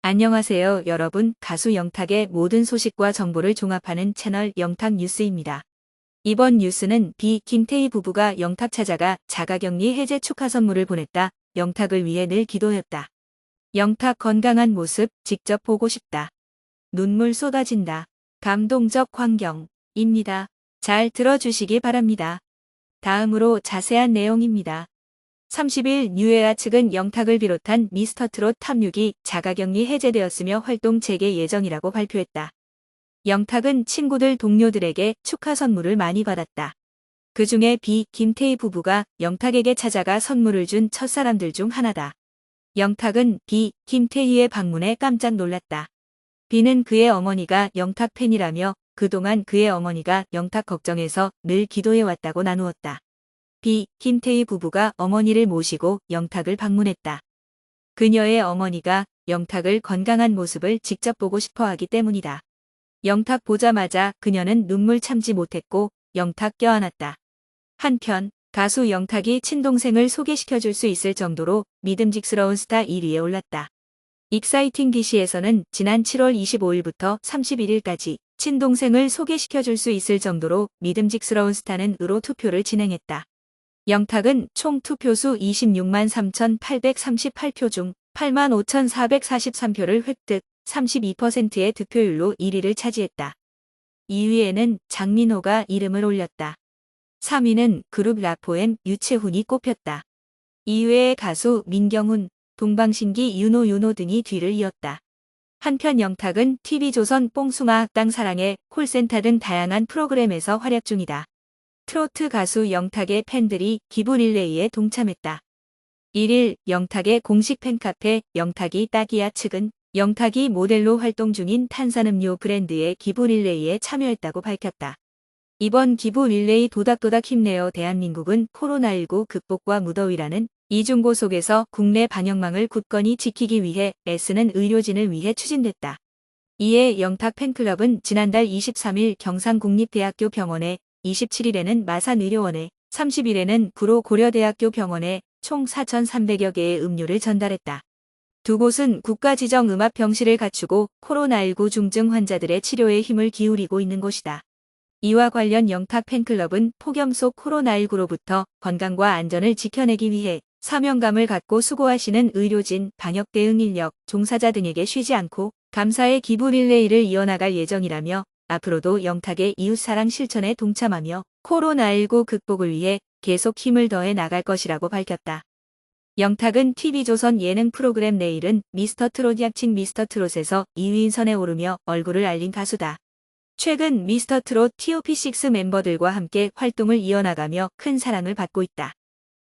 안녕하세요 여러분 가수 영탁의 모든 소식과 정보를 종합하는 채널 영탁 뉴스입니다. 이번 뉴스는 비 김태희 부부가 영탁 찾아가 자가격리 해제 축하 선물을 보냈다. 영탁을 위해 늘 기도했다. 영탁 건강한 모습 직접 보고 싶다. 눈물 쏟아진다. 감동적 광경입니다. 잘 들어주시기 바랍니다. 다음으로 자세한 내용입니다. 30일 뉴에라 측은 영탁을 비롯한 미스터트롯 탑6이 자가격리 해제되었으며 활동 재개 예정이라고 발표했다. 영탁은 친구들 동료들에게 축하 선물을 많이 받았다. 그 중에 비 김태희 부부가 영탁에게 찾아가 선물을 준 첫사람들 중 하나다. 영탁은 비 김태희의 방문에 깜짝 놀랐다. 비는 그의 어머니가 영탁 팬이라며 그동안 그의 어머니가 영탁 걱정해서 늘 기도해왔다고 나누었다. 비 김태희 부부가 어머니를 모시고 영탁을 방문했다. 그녀의 어머니가 영탁을 건강한 모습을 직접 보고 싶어 하기 때문이다. 영탁 보자마자 그녀는 눈물 참지 못했고 영탁 껴안았다. 한편 가수 영탁이 친동생을 소개시켜줄 수 있을 정도로 믿음직스러운 스타 1위에 올랐다. 익사이팅 DC에서는 지난 7월 25일부터 31일까지 친동생을 소개시켜줄 수 있을 정도로 믿음직스러운 스타는 으로 투표를 진행했다. 영탁은 총 투표수 26만 3,838표 중 8만 5,443표를 획득 32%의 득표율로 1위를 차지했다. 2위에는 장민호가 이름을 올렸다. 3위는 그룹 라포엠 유채훈이 꼽혔다. 이외의 가수 민경훈, 동방신기 윤호 윤호 등이 뒤를 이었다. 한편 영탁은 TV조선 뽕숭아 학당 사랑의 콜센터 등 다양한 프로그램에서 활약 중이다. 트로트 가수 영탁의 팬들이 기부 릴레이에 동참했다. 1일 영탁의 공식 팬카페 영탁이 딱이야 측은 영탁이 모델로 활동 중인 탄산음료 브랜드의 기부 릴레이에 참여했다고 밝혔다. 이번 기부 릴레이 도닥도닥 힘내어 대한민국은 코로나19 극복과 무더위라는 이중고 속에서 국내 방역망을 굳건히 지키기 위해 애쓰는 의료진을 위해 추진됐다. 이에 영탁 팬클럽은 지난달 23일 경상국립대학교 병원에 27일에는 마산의료원에 30일에는 구로 고려대학교 병원에 총 4,300여 개의 음료를 전달했다. 두 곳은 국가 지정 음압 병실을 갖추고 코로나19 중증 환자들의 치료에 힘을 기울이고 있는 곳이다. 이와 관련 영탁 팬클럽은 폭염 속 코로나19로부터 건강과 안전을 지켜내기 위해 사명감을 갖고 수고하시는 의료진, 방역 대응 인력, 종사자 등에게 쉬지 않고 감사의 기부 릴레이를 이어나갈 예정이라며 앞으로도 영탁의 이웃사랑 실천에 동참하며 코로나19 극복을 위해 계속 힘을 더해 나갈 것이라고 밝혔다. 영탁은 TV조선 예능 프로그램 내일은 미스터 트롯 약칭 미스터 트롯에서 2위인 선에 오르며 얼굴을 알린 가수다. 최근 미스터 트롯 TOP6 멤버들과 함께 활동을 이어나가며 큰 사랑을 받고 있다.